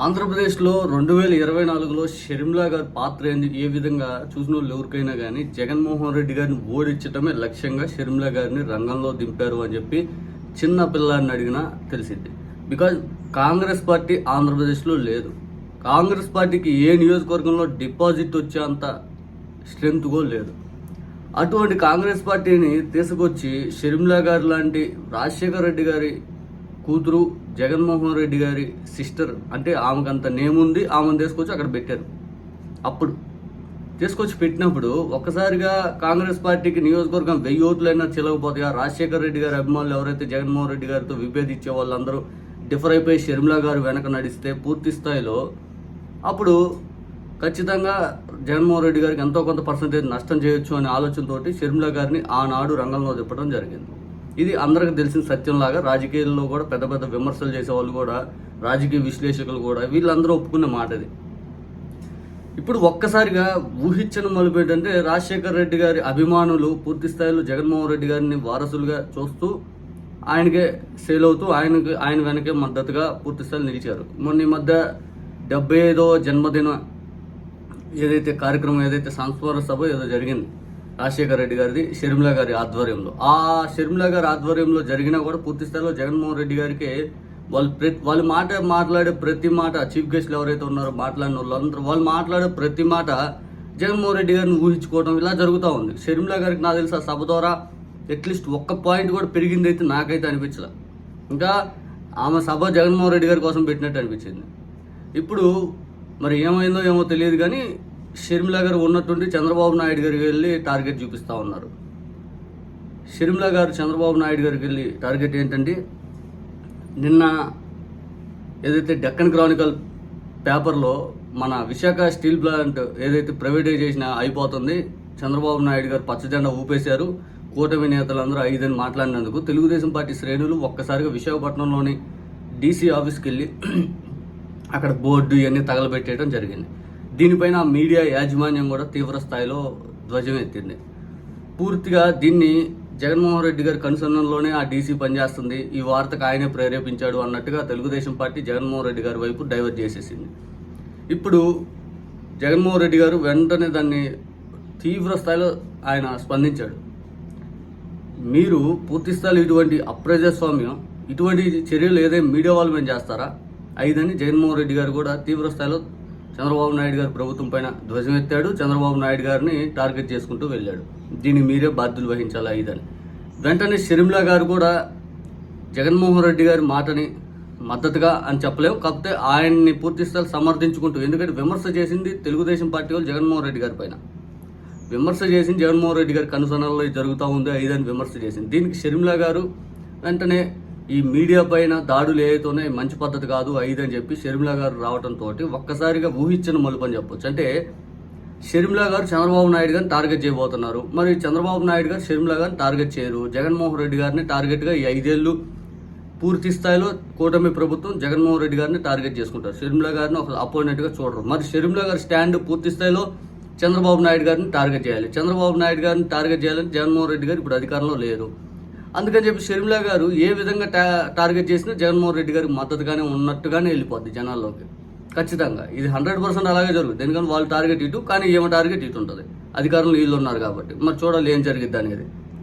ఆంధ్రప్రదేశ్లో రెండు వేల ఇరవై నాలుగులో షర్మిలా గారి పాత్ర ఏ విధంగా చూసిన వాళ్ళు ఎవరికైనా కానీ జగన్మోహన్ రెడ్డి గారిని ఓడించటమే లక్ష్యంగా షర్మిలా గారిని రంగంలో దింపారు అని చెప్పి చిన్న పిల్లాడిని అడిగినా తెలిసింది. బికాజ్ కాంగ్రెస్ పార్టీ ఆంధ్రప్రదేశ్లో లేదు. కాంగ్రెస్ పార్టీకి ఏ నియోజకవర్గంలో డిపాజిట్ వచ్చేంత స్ట్రెంత్ కూడా లేదు. అటువంటి కాంగ్రెస్ పార్టీని తీసుకొచ్చి షర్మిలా గారు లాంటి రాజశేఖర రెడ్డి గారి కూతురు జగన్మోహన్ రెడ్డి గారి సిస్టర్ అంటే ఆమెకు అంత నేమ్ ఉంది ఆమెను తీసుకొచ్చి అక్కడ పెట్టారు. అప్పుడు తీసుకొచ్చి పెట్టినప్పుడు ఒక్కసారిగా కాంగ్రెస్ పార్టీకి నియోజకవర్గం వెయ్యి ఓట్లైనా చిలకపోతాయా రాజశేఖర రెడ్డి గారి అభిమానులు ఎవరైతే జగన్మోహన్ రెడ్డి గారితో విభేదించే వాళ్ళందరూ డిఫర్ అయిపోయి షర్మిలా గారు వెనక నడిస్తే పూర్తి స్థాయిలో అప్పుడు ఖచ్చితంగా జగన్మోహన్ రెడ్డి గారికి ఎంతో కొంత పర్సంటేజ్ నష్టం చేయొచ్చు అనే ఆలోచనతోటి షర్మిలా గారిని ఆనాడు రంగంలో తిప్పడం జరిగింది. ఇది అందరికి తెలిసిన సత్యంలాగా రాజకీయాల్లో కూడా పెద్ద పెద్ద విమర్శలు చేసే వాళ్ళు కూడా రాజకీయ విశ్లేషకులు కూడా వీళ్ళందరూ ఒప్పుకున్న మాట ఇది ఇప్పుడు ఒక్కసారిగా ఊహించిన మలుపు ఏంటంటే రాజశేఖర్ రెడ్డి గారి అభిమానులు పూర్తి స్థాయిలో జగన్మోహన్ రెడ్డి గారిని వారసులుగా చూస్తూ ఆయనకే సేల్ అవుతూ ఆయనకి ఆయన వెనకే మద్దతుగా పూర్తి స్థాయిలో నిలిచారు. మొన్న ఈ మధ్య డెబ్బై ఐదో జన్మదిన ఏదైతే కార్యక్రమం ఏదైతే సంస్మరణ సభ ఏదో జరిగింది. రాజశేఖర రెడ్డి గారిది షర్మిల గారి ఆధ్వర్యంలో. ఆ షర్మిల గారి ఆధ్వర్యంలో జరిగినా కూడా పూర్తి స్థాయిలో జగన్మోహన్ రెడ్డి గారికి వాళ్ళు ప్రతి వాళ్ళు మాట మాట్లాడే ప్రతి మాట చీఫ్ గెస్ట్లు ఎవరైతే ఉన్నారో మాట్లాడిన వాళ్ళందరూ వాళ్ళు మాట్లాడే ప్రతి మాట జగన్మోహన్ రెడ్డి గారిని ఊహించుకోవడం ఇలా జరుగుతూ ఉంది. షర్మిల గారికి నాకు తెలుసు ఆ సభ ద్వారా అట్లీస్ట్ ఒక్క పాయింట్ కూడా పెరిగింది అయితే నాకైతే అనిపించలే. ఇంకా ఆమె సభ జగన్మోహన్ రెడ్డి గారి కోసం పెట్టినట్టు అనిపించింది. ఇప్పుడు మరి ఏమైందో ఏమో తెలియదు కానీ షర్మిల గారు ఉన్నట్టుండి చంద్రబాబు నాయుడు గారికి వెళ్ళి టార్గెట్ చూపిస్తూ ఉన్నారు. షర్మిల గారు చంద్రబాబు నాయుడు గారికి వెళ్ళి టార్గెట్ ఏంటంటే నిన్న ఏదైతే డెక్కన్ క్రానికల్ పేపర్లో మన విశాఖ స్టీల్ ప్లాంట్ ఏదైతే ప్రైవేటైజేషన్ అయిపోతుంది చంద్రబాబు నాయుడు గారు పచ్చజెండా ఊపేశారు కూటమి నేతలందరూ ఐదని మాట్లాడినందుకు తెలుగుదేశం పార్టీ శ్రేణులు ఒక్కసారిగా విశాఖపట్నంలోని డీసీ ఆఫీస్కి వెళ్ళి అక్కడ బోర్డు ఇవన్నీ తగలబెట్టేయడం జరిగింది. దీనిపైన మీడియా యాజమాన్యం కూడా తీవ్ర స్థాయిలో ధ్వజమెత్తింది పూర్తిగా దీన్ని జగన్మోహన్ రెడ్డి గారి కనుసన్నల్లోనే ఆ డీసీ పనిచేస్తుంది. ఈ వార్తకు ఆయనే ప్రేరేపించాడు అన్నట్టుగా తెలుగుదేశం పార్టీ జగన్మోహన్ రెడ్డి గారి వైపు డైవర్ట్ చేసేసింది. ఇప్పుడు జగన్మోహన్ రెడ్డి గారు వెంటనే దాన్ని తీవ్ర స్థాయిలో ఆయన స్పందించాడు. మీరు పూర్తి స్థాయిలో ఇటువంటి అప్రజాస్వామ్యం ఇటువంటి చర్యలు ఏదైనా మీడియా వాళ్ళు మేము చేస్తారా? ఐదని జగన్మోహన్ రెడ్డి గారు కూడా తీవ్ర స్థాయిలో చంద్రబాబు నాయుడు గారి ప్రభుత్వం పైన ధ్వజం ఎత్తాడు. చంద్రబాబు నాయుడు గారిని టార్గెట్ చేసుకుంటూ వెళ్ళాడు. దీనికి మీరే బాధ్యులు వహించాలి ఇదని. వెంటనే షర్మిలా గారు కూడా జగన్మోహన్ రెడ్డి గారి మాటని మద్దతుగా అని చెప్పలేము. కాకపోతే ఆయన్ని పూర్తి స్థాయి సమర్థించుకుంటూ ఎందుకంటే విమర్శ చేసింది తెలుగుదేశం పార్టీ వాళ్ళు జగన్మోహన్ రెడ్డి గారి పైన. విమర్శ చేసింది జగన్మోహన్ రెడ్డి గారి కనుసనల్లో జరుగుతూ ఉంది ఐదని విమర్శ చేసింది. దీనికి షర్మిలా గారు వెంటనే ఈ మీడియా పైన దాడులు ఏదైతేనే మంచి పద్ధతి కాదు ఐదని చెప్పి షర్మిలా గారు రావడంతో ఒక్కసారిగా ఊహించిన మలుపు అని చెప్పొచ్చు. అంటే షర్మిలా గారు చంద్రబాబు నాయుడు గారిని టార్గెట్ చేయబోతున్నారు. మరి చంద్రబాబు నాయుడు గారు షర్మిలా గారిని టార్గెట్ చేయరు. జగన్మోహన్ రెడ్డి గారిని టార్గెట్గా ఈ ఐదేళ్ళు పూర్తి స్థాయిలో కూటమి ప్రభుత్వం జగన్మోహన్ రెడ్డి గారిని టార్గెట్ చేసుకుంటారు. షర్మిల గారిని ఒక అపోనెంట్గా చూడరు. మరి షర్మిలా గారి స్టాండ్ పూర్తి స్థాయిలో చంద్రబాబు నాయుడు గారిని టార్గెట్ చేయాలి. చంద్రబాబు నాయుడు గారిని టార్గెట్ చేయాలని జగన్మోహన్ రెడ్డి గారు ఇప్పుడు అధికారంలో లేరు. అందుకని చెప్పి షర్మిల గారు ఏ విధంగా టా టార్గెట్ చేసినా జగన్మోహన్ రెడ్డి గారికి మద్దతుగానే ఉన్నట్టుగానే వెళ్ళిపోద్ది జనాల్లోకి. ఖచ్చితంగా. ఇది హండ్రెడ్ పర్సెంట్ అలాగే జరుగుతుంది ఎందుకంటే వాళ్ళు టార్గెట్ ఇటు కానీ ఏమో టార్గెట్ ఇటు ఉంటుంది. అధికారంలో వీళ్ళు ఉన్నారు కాబట్టి. మరి చూడాలి ఏం జరిగిద్ది అనేది.